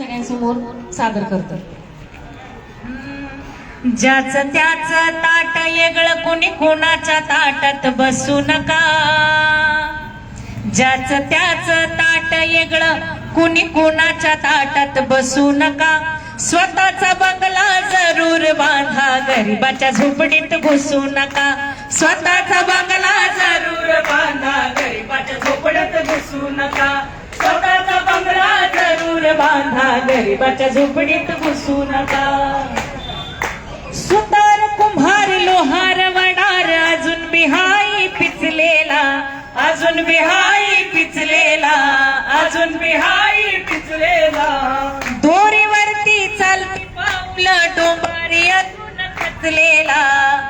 सगळ्यांसमोर सादर करतो. ज्याच त्याच ताट येगळ कोणी कोणाच्या ताटात बसू नका. ज्याच त्याच ताट येगळ कुणी कोणाच्या ताटात बसू नका. स्वतःचा बंगला जरूर बांधा गरीबाच्या झोपडीत घुसू नका. स्वतःचा बंगला जरूर बांधा गरीबाच्या झोपडीत घुसू नका. स्वतःचा बंगला बांधा गरिबाच्या झोपडीत घुसू नका. सुतार कुंभार लोहार वडार अजून बिहाई पिचलेला अजून बिहाई पिचलेला अजून बिहाई पिचलेला. दोरीवरती चालती पाऊल डोंबारी अजून खचलेला.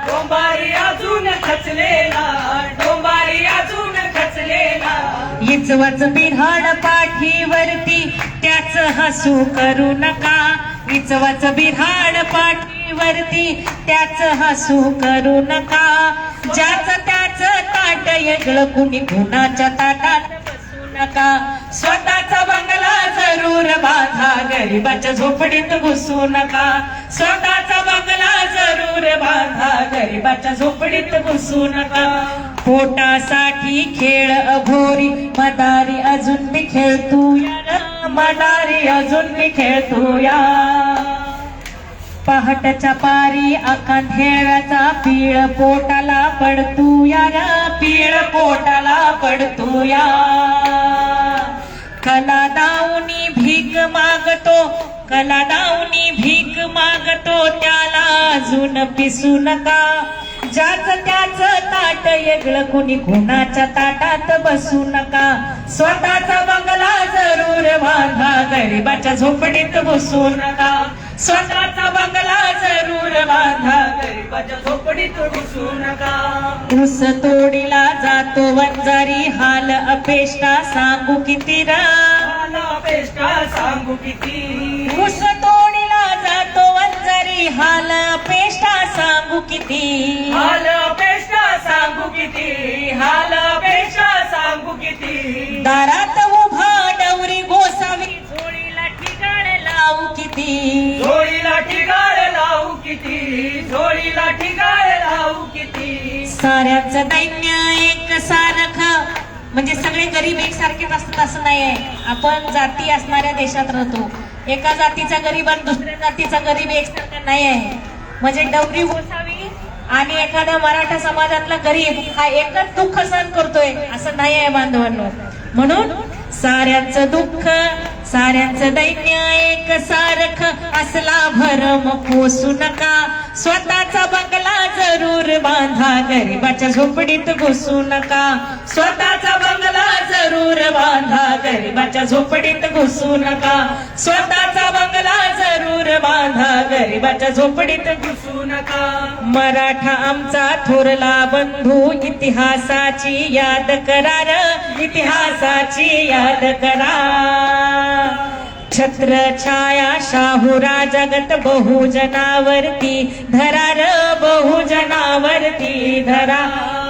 डोंबारी अजून खचलेला डोंबारी अजून खचलेला. इचवाच बिहाड पाठीवरती त्याच हसू करू नका. विचवाच बिहाड पाठीवरती त्याच हसू करू नका. ज्याच त्याच ताट येगळ कुणी कुणाच्या ताटात बसू नका. स्वतःचा बंगला जरूर बांधा गरीबाच्या झोपडीत घुसू नका. स्वतःचा बंगला जरूर बांधा गरीबाच्या झोपडीत घुसू नका. पोटासाठी खेळ अघोरी मदारी अजून मी खेळतू या मदारी अजून मी खेळतोया. पहाटच्या पारी अखांधेळाचा पीळ पोटाला पडतू या पीळ पोटाला पडतू या कला दाऊनी भीक मागतो कला दाऊनी भीक मागतो त्याला अजून पिसू नका. ज्याच त्याच ताट येगळ कुणी कुणाच्या ताटात बसू नका. स्वतःचा बंगला जरूर बांधा गरिबाच्या झोपडीत बसू नका. स्वतःचा बंगला जरूर बांधा गरिबाच्या झोपडीत बसू नका. ऊस तोडीला जातो वंजारी हाल अपेष्टा सांगू किती रा? हाल अपेष्टा सांगू किती? ऊस तोडीला जातो वंजारी हाल अपेष्टा सांगू किती? हाल अपेष्टा सांगू किती? हाल अपेष्टा सांगू किती? दारात उभा डवरी गोसावी. झोळीला ठिकाण लावू किती? झोळीला ठिकाळ लावू किती? झोळीला ठिकाळ लावू किती? साऱ्याचं दैन्य एक सारख म्हणजे सगळे गरीब एकसारखेच असतात असं नाही आहे आपण जाती असणाऱ्या देशात राहतो. एका जातीचा गरीब आणि दुसऱ्या जातीचा गरीब एकसारखा नाही आहे म्हणजे डवरी गोसावी आणि एखादा मराठा समाजातला गरीब हा एकच दुःख सहन करतोय असं नाही आहे बांधवांनो. म्हणून साऱ्यांचं दुःख साऱ्यांचं दैन्य एक सारख असला भरम पोसू नका. स्वतःचा बंगला जरूर बांधा गरीबाच्या झोपडीत घुसू नका. स्वतःचा बंगला जरूर बांधा गरीबाच्या झोपडीत घुसू नका. स्वतःचा बंगला जरूर बांधा गरीबाच्या झोपडीत घुसू नका. मराठा आमचा थोरला बंधू इतिहासाची याद करा र इतिहासाची याद करा छत्र छाया शाहुरा जगत बहुजनावरती धरा र बहुजनावरती धरा.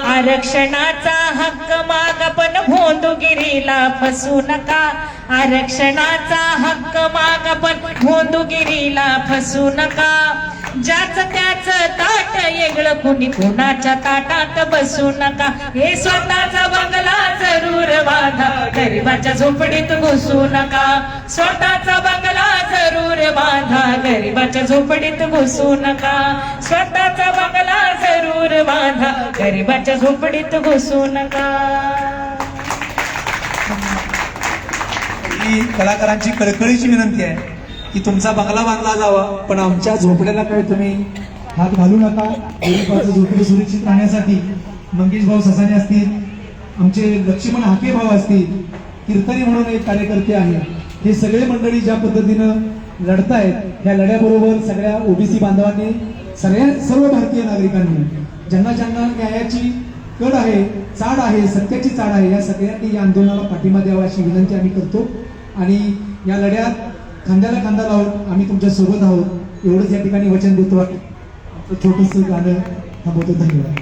आरक्षणाचा हक्क माग पण भोंदुगिरीला फसू नका. आरक्षणाचा हक्क माग पण भोंदुगिरीला फसू नका. ज्याच त्याच ताट येगळ कुणी कुणाच्या ताटात बसू नका. हे स्वतःचा बंगला जरूर बांधा. गरिबाच्या झोपडीत घुसू नका. स्वतःचा बंगला जरूर बांधा. गरिबाच्या झोपडीत घुसू नका. स्वतःचा बंगला जरूर बांधा. गरिबाच्या झोपडीत घुसू नका. ही कलाकारांची कळकळीची विनंती आहे. की तुमचा बंगला बांधला जावा. पण आमच्या झोपड्याला काय तुम्ही हात घालू नका. गरीबाचं झोपडे सुरक्षित राहण्यासाठी. मंगेश भाऊ ससाने असतील. आमचे लक्ष्मण हाके भाऊ असतील. कीर्तनी म्हणून एक कार्यकर्ते आहे हे सगळे मंडळी ज्या पद्धतीनं लढतायत त्या लढ्याबरोबर सगळ्या ओबीसी बांधवांनी सगळ्या सर्व भारतीय नागरिकांनी ज्यांना ज्यांना न्यायाची कड आहे चाड आहे सत्याची चाड आहे या सगळ्यांनी या आंदोलनाला पाठिंबा द्यावा अशी विनंती आम्ही करतो. आणि या लढ्यात खांद्याला खांदा लावून आम्ही तुमच्यासोबत आहोत. एवढंच या ठिकाणी वचन देतो आहे. आमचं छोटस गाणं थांबवतो. धन्यवाद.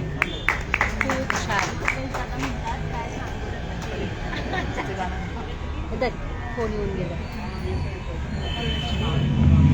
येऊन